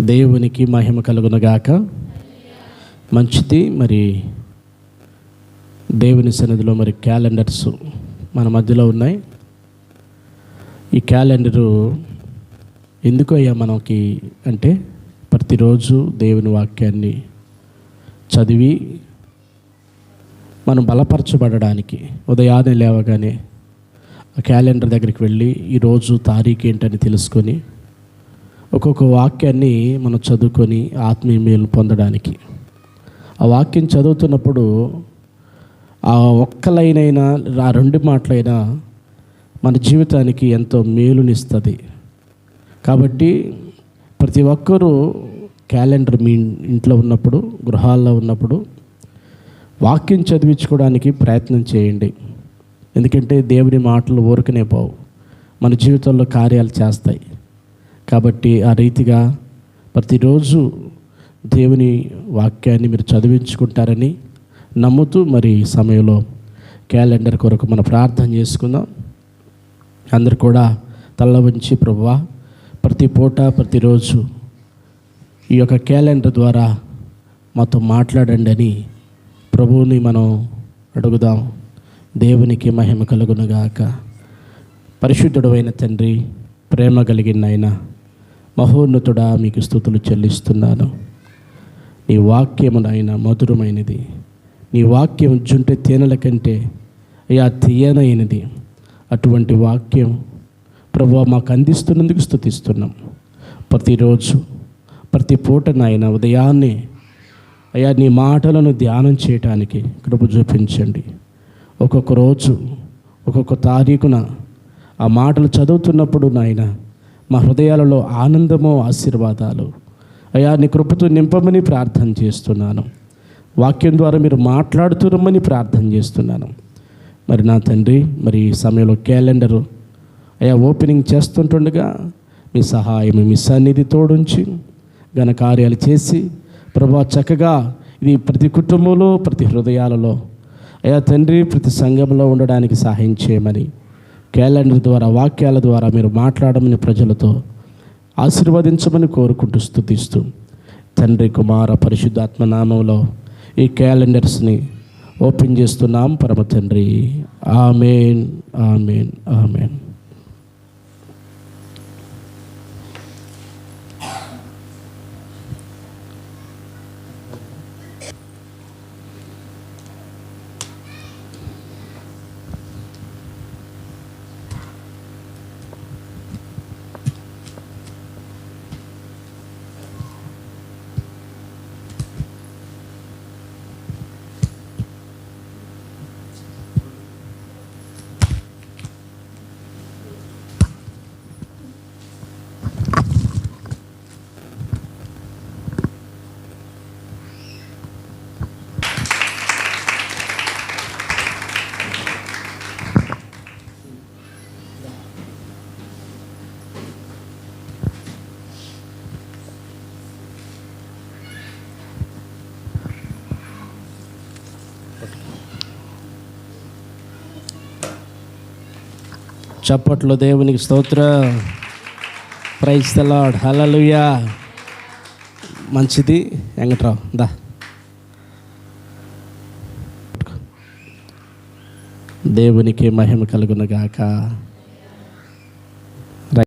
దేవునికి మహిమ కలుగునగాక. మంచిది మరి దేవుని సన్నిధిలో మరి క్యాలెండర్స్ మన మధ్యలో ఉన్నాయి. ఈ క్యాలెండరు ఎందుకు అయ్యా మనకి అంటే ప్రతిరోజు దేవుని వాక్యాన్ని చదివి మనం బలపరచబడడానికి ఉదయాన్నే లేవగానే ఆ క్యాలెండర్ దగ్గరికి వెళ్ళి ఈరోజు తారీఖు ఏంటని తెలుసుకొని ఒక్కొక్క వాక్యాన్ని మనం చదువుకొని ఆత్మీయ మేలు పొందడానికి. ఆ వాక్యం చదువుతున్నప్పుడు ఆ ఒక్క లైన్ అయినా ఆ రెండు మాటలైనా మన జీవితానికి ఎంతో మేలునిస్తుంది. కాబట్టి ప్రతి ఒక్కరూ క్యాలెండర్ మీ ఇంట్లో ఉన్నప్పుడు గృహాల్లో ఉన్నప్పుడు వాక్యం చదివించుకోవడానికి ప్రయత్నం చేయండి. ఎందుకంటే దేవుని మాటలు ఊరకనే పోవు. మన జీవితంలో కార్యాలు చేస్తాయి. కాబట్టి ఆ రీతిగా ప్రతిరోజు దేవుని వాక్యాన్ని మీరు చదివించుకుంటారని నమ్ముతూ మరి ఈ సమయంలో క్యాలెండర్ కొరకు మనం ప్రార్థన చేసుకుందాం. అందరు కూడా తల్ల వంచి ప్రభువా ప్రతి పూట ప్రతిరోజు ఈ యొక్క క్యాలెండర్ ద్వారా మాతో మాట్లాడండి అని ప్రభువుని మనం అడుగుదాం. దేవునికి మహిమ కలుగునుగాక. పరిశుద్ధుడైన తండ్రి ప్రేమ కలిగిన ఆయన మహోన్నతుడా మీకు స్థుతులు చెల్లిస్తున్నాను. నీ వాక్యము నాయన మధురమైనది. నీ వాక్యం జుంటే తేనెల కంటే అయ్యా తీయనైనది. అటువంటి వాక్యం ప్రభు మాకు అందిస్తున్నందుకు స్థుతిస్తున్నాం. ప్రతిరోజు ప్రతి పూట నాయన ఉదయాన్నే అయ్యా నీ మాటలను ధ్యానం చేయటానికి కృప చూపించండి. ఒక్కొక్క రోజు ఒక్కొక్క తారీఖున ఆ మాటలు చదువుతున్నప్పుడు నాయన మా హృదయాలలో ఆనందము ఆశీర్వాదాలు. అయ్యా నీ కృపతో నింపమని ప్రార్థన చేస్తున్నాను. వాక్యం ద్వారా మీరు మాట్లాడుతురమ్మని ప్రార్థన చేస్తున్నాను. మరి నా తండ్రి మరి ఈ సమయంలో క్యాలెండరు. అయా ఓపెనింగ్ చేస్తుంటుండగా మీ సహాయం మీ సన్నిధి తోడుంచి ఘనకార్యాలు చేసి ప్రభా చక్కగా ఇది ప్రతి కుటుంబంలో ప్రతి హృదయాలలో అయా తండ్రి ప్రతి సంఘంలో ఉండడానికి సహాయం చేయమని క్యాలెండర్ ద్వారా వాక్యాల ద్వారా మీరు మాట్లాడమని ప్రజలతో ఆశీర్వదించమని కోరుకుంటూ స్థుతిస్తూ తండ్రి కుమార పరిశుద్ధాత్మ నామంలో ఈ క్యాలెండర్స్ని ఓపెన్ చేస్తున్నాం. పరమ తండ్రి. Amen amen amen. చప్పట్లో దేవునికి స్తోత్ర. ప్రైజ్ లార్డ్ హలలుయా మంచిది. వెంకట్రావు దా. దేవునికి మహిమ కలుగునగాక.